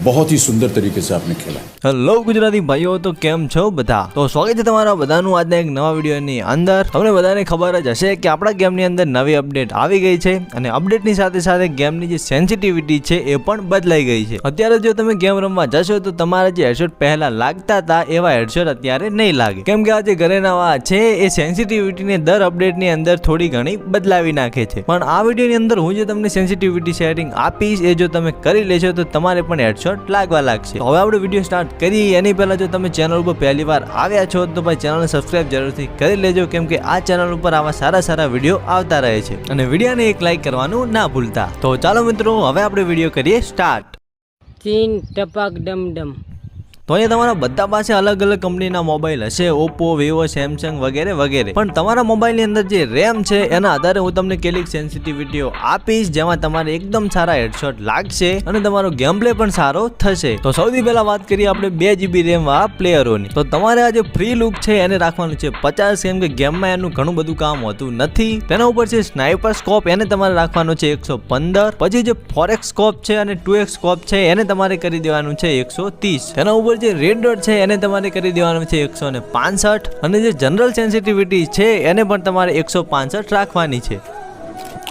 बहुत ही सुंदर तरीके से आपने खेला હેલો ગુજરાતી ભાઈઓ તો કેમ છો બધા તો સ્વાગત છે તમારા બધાનું આજના એક નવા વિડીયોની અંદર તમને બધાને ખબર જ હશે કે આપણા ગેમની અંદર નવી અપડેટ આવી ગઈ છે અને અપડેટની સાથે સાથે ગેમની જે સેન્સિટિવિટી છે એ પણ બદલાઈ ગઈ છે અત્યારે જો તમે ગેમ રમવા જશો તો તમારા જે હેડશોટ પહેલા લાગતા હતા એવા હેડશોટ અત્યારે નહીં લાગે કેમ કે આ જે ઘરે નવા છે એ સેન્સિટિવિટીને દર અપડેટની અંદર થોડી ઘણી બદલાવી નાખે છે પણ આ વિડીયોની અંદર હું જે તમને સેન્સિટિવિટી સેટિંગ આપીશ એ જો તમે કરી લેશો તો તમારે પણ હેડશોટ લાગવા લાગશે. હવે આપણે વીડિયો સ્ટાર્ટ કરીએ. એની પહેલા જો તમે ચેનલ ઉપર પહેલી વાર આવ્યા છો, તો ભાઈ ચેનલને સબસ્ક્રાઇબ જરૂરથી કરી લેજો, કેમ કે આ ચેનલ ઉપર આવા સારા સારા વીડિયો આવતા રહે છે. અને વિડીયોને એક લાઈક કરવાનું ના ભૂલતા. તો ચાલો મિત્રો, હવે આપણે વીડિયો કરીએ સ્ટાર્ટ ચીન ટપક ડમ ડમ તો અહીંયા તમારા બધા પાસે અલગ અલગ કંપનીના મોબાઈલ હશે, ઓપ્પો, વિવો, સેમસંગ વગેરે વગેરે. પણ તમારા મોબાઈલની અંદર જે રેમ છે, એના આધારે હું તમને કેટલીક સેન્સિટિવિટીઓ આપીશ, જેમાં તમારે એકદમ સારા હેડશોટ લાગશે અને તમારો ગેમ પ્લે પણ સારો થશે. તો સૌથી પહેલા વાત કરીએ આપણે બે જીબી રેમ વાળા પ્લેયરોની તો તમારે આ જે ફ્રી લુક છે, એને રાખવાનું છે પચાસ કેમ કે ગેમમાં એનું ઘણું બધું કામ હોતું નથી. તેના ઉપર છે સ્નાઇપર સ્કોપ એને તમારે રાખવાનો છે એકસો પંદર. પછી જે ફોરેક્સ સ્કોપ છે અને ટુ એક્સ સ્કોપ છે, એને તમારે કરી દેવાનું છે એકસો ત્રીસ. તેના ઉપર જે રેડ ડોટ છે એને તમારે કરી દેવાનું છે એકસો ને અને જે જનરલ સેન્સિટિવિટી છે એને પણ તમારે એકસો રાખવાની છે.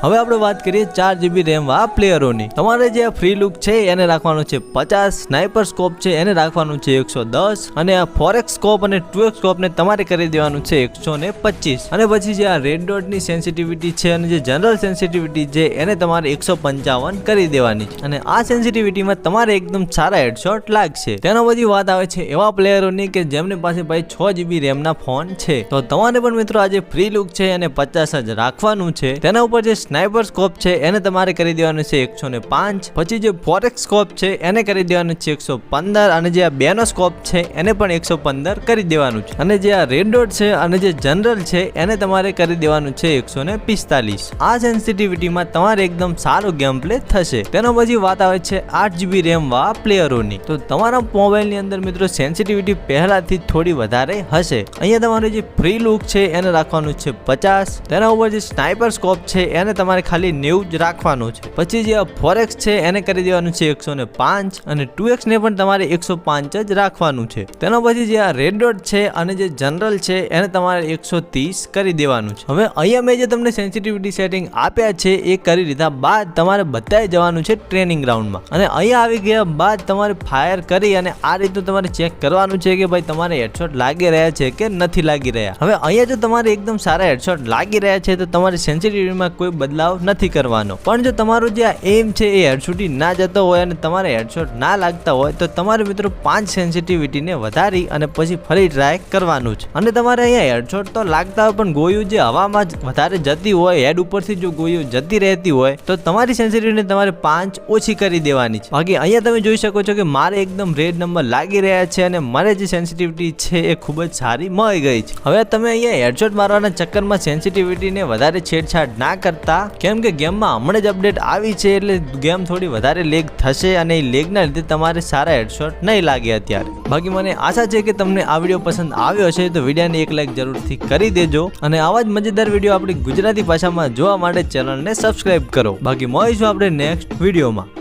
હવે આપણે વાત કરીએ ચાર જીબી રેમ વાળા પ્લેયરોની. તમારે જે ફ્રી લુક છે એને રાખવાનું છે પચાસ સ્નાઇપર સ્કોપ છે એને રાખવાનું છે એકસો દસ, અને આ ફોરેક્સ સ્કોપ અને ટુ એક્સ સ્કોપને તમારે કરી દેવાનું છે એકસો ને પચીસ. અને પછી જે આ રેડ ડોટની સેન્સિટિવિટી છે અને જે જનરલ સેન્સિટિવિટી છે એને તમારે એકસો પંચાવન કરી દેવાની છે. અને આ સેન્સિટિવિટીમાં તમારે એકદમ સારા હેડશોટ લાગશે. તેના પછી વાત આવે છે એવા પ્લેયરોની કે જેમની પાસે ભાઈ છ જીબી રેમના ફોન છે. તો તમારે પણ મિત્રો આજે ફ્રી લુક છે અને પચાસ જ રાખવાનું છે. તેના ઉપર જે સ્નાઇપર સ્કોપ છે, એને તમારે કરી દેવાનું છે એકસો પાંચ. પછી જે ફોરેક્સ સ્કોપ છે, એને કરી દેવાનું છે એકસો પંદર. અને જે આ બેનો સ્કોપ છે, એને પણ એકસો પંદર કરી દેવાનું છે. અને જે આ રેડ ડોટ છે અને જે જનરલ છે, એને તમારે કરી દેવાનું છે એકસો પિસ્તાલીસ. આ સેન્સિટિવિટીમાં તમારે એકદમ સારો ગેમ પ્લે થશે. તેના પછી વાત આવે છે આઠ જીબી રેમ વાળા પ્લેયરોની તો તમારા મોબાઈલની અંદર મિત્રો સેન્સિટિવિટી પહેલાથી થોડી વધારે હશે. અહીંયા તમારે જે ફ્રી લુક છે, એને રાખવાનું છે પચાસ. તેના ઉપર જે સ્નાઇપર સ્કોપ છે, એને તમારે ખાલી નેવું જ રાખવાનું છે. પછી જે ફોરેક્સ છે, એને કરી દેવાનું છે એકસો ને પાંચ અને ટુ એક્સ ને પણ તમારે એકસો પાંચ જ રાખવાનું છે. તેના પછી જે આ રેડ ડોટ છે અને જે જનરલ છે, એને તમારે એકસો ત્રીસ કરી દેવાનું છે. હવે અહીંયા મેં જે તમને સેન્સિટિવિટી સેટિંગ આપ્યા છે, એ કરી લીધા બાદ તમારે બધાએ જવાનું છે ટ્રેનિંગ ગ્રાઉન્ડમાં અને અહીંયા આવી ગયા બાદ તમારે ફાયર કરી અને આ રીતનું તમારે ચેક કરવાનું છે કે ભાઈ તમારે હેડશોટ લાગી રહ્યા છે કે નથી લાગી રહ્યા. હવે અહીંયા જો તમારે એકદમ સારા હેડશોટ લાગી રહ્યા છે, તો તમારે સેન્સિટિવિટીમાં કોઈ બદલાવ નથી કરવાનો. પણ જો તમારું જે આ એમ છે એ હેડશોટી ના જતો હોય અને તમારે હેડશોટ ના લાગતા હોય, તો તમારે મિત્રો પાંચ સેન્સિટિવિટીને વધારી અને પછી ફરી ટ્રાય કરવાનું છે. અને તમારે અહીંયા હેડશોટ તો લાગતા હોય, પણ ગોયું જે હવામાં વધારે જતી હોય હેડ ઉપરથી જો ગોયું જતી રહેતી હોય, તો તમારી સેન્સિટિવિટી તમારે પાંચ ઓછી કરી દેવાની છે. બાકી અહીંયા તમે જોઈ શકો છો કે મારે એકદમ રેડ નંબર લાગી રહ્યા છે અને મારે જે સેન્સિટિવિટી છે એ ખૂબ જ સારી મળી ગઈ છે. હવે તમે અહીંયા હેડશોટ મારવાના ચક્કરમાં સેન્સિટિવિટીને વધારે છેડછાડ ના કરતા કેમ કે ગેમમાં હમણાં જ અપડેટ આવી છે એટલે ગેમ થોડી વધારે લેગ થશે અને એ લેગના લીધે તમારે સારા હેડશોટ નહીં લાગે અત્યારે. બાકી મને આશા છે કે તમને આ વીડિયો પસંદ આવ્યો હશે તો વિડીયોને એક લાઈક જરૂરથી કરી દેજો અને આવા જ મજેદાર વીડિયો આપણી ગુજરાતી ભાષામાં જોવા માટે ચેનલને સબસ્ક્રાઈબ કરો. બાકી મળીશું આપણે નેક્સ્ટ વિડીયોમાં